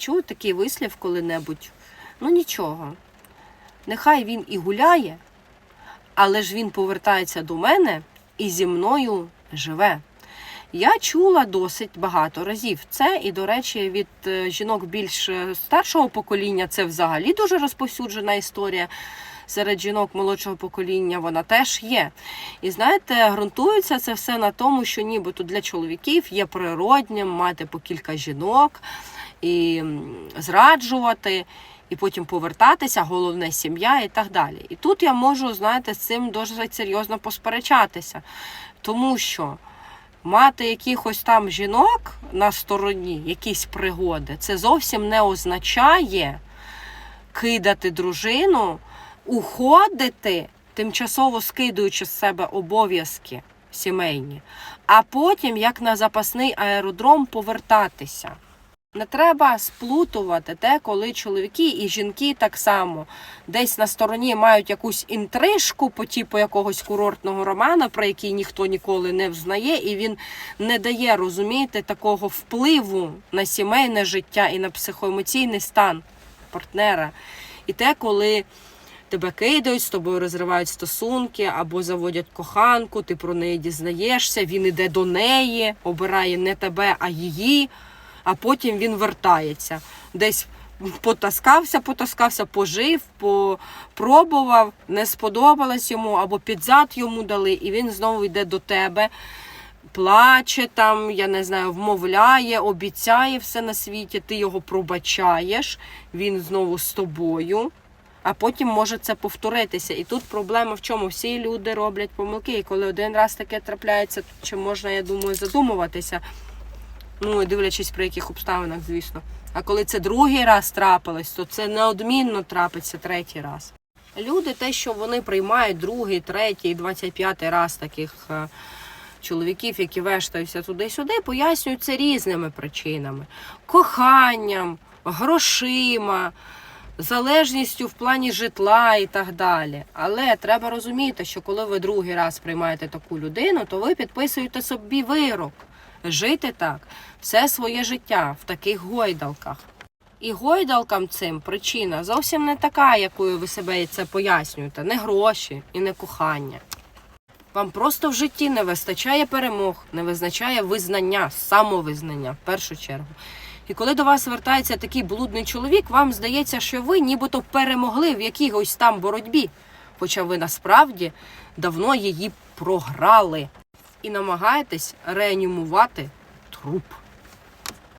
чули такий вислів коли-небудь? Ну нічого. Нехай він і гуляє, але ж він повертається до мене і зі мною живе. Я чула досить багато разів це, і, до речі, від е, жінок більш е, старшого покоління це взагалі дуже розповсюджена історія. Серед жінок молодшого покоління вона теж є. І знаєте, ґрунтується це все на тому, що нібито для чоловіків є природнім мати по кілька жінок і зраджувати, і потім повертатися, головне сім'я і так далі. І тут я можу, знаєте, з цим досить серйозно посперечатися, тому що мати якихось там жінок на стороні, якісь пригоди, це зовсім не означає кидати дружину, уходити, тимчасово скидуючи з себе обов'язки сімейні, а потім, як на запасний аеродром, повертатися. Не треба сплутувати те, коли чоловіки і жінки так само десь на стороні мають якусь інтрижку по типу якогось курортного романа, про який ніхто ніколи не взнає, і він не дає розумієте такого впливу на сімейне життя і на психоемоційний стан партнера. І те, коли тебе кидають, з тобою розривають стосунки або заводять коханку, ти про неї дізнаєшся, він іде до неї, обирає не тебе, а її, а потім він вертається. Десь потаскався, потаскався, пожив, попробував, не сподобалось йому, або під зад йому дали, і він знову йде до тебе. Плаче там, я не знаю, вмовляє, обіцяє все на світі, ти його пробачаєш, він знову з тобою, а потім може це повторитися. І тут проблема в чому? Всі люди роблять помилки. І коли один раз таке трапляється, то чи можна, я думаю, задумуватися. Ну, дивлячись при яких обставинах, звісно. А коли це другий раз трапилось, то це неодмінно трапиться третій раз. Люди, те, що вони приймають другий, третій, двадцять п'ятий раз таких е, чоловіків, які вештаються туди-сюди, пояснюють це різними причинами: коханням, грошима, залежністю в плані житла і так далі. Але треба розуміти, що коли ви другий раз приймаєте таку людину, то ви підписуєте собі вирок жити так все своє життя в таких гойдалках. І гойдалкам цим причина зовсім не така, якою ви себе це пояснюєте, не гроші і не кохання. Вам просто в житті не вистачає перемог, не визначає визнання, самовизнання в першу чергу. І коли до вас вертається такий блудний чоловік, вам здається, що ви нібито перемогли в якійсь там боротьбі, хоча ви насправді давно її програли і намагаєтесь реанімувати труп.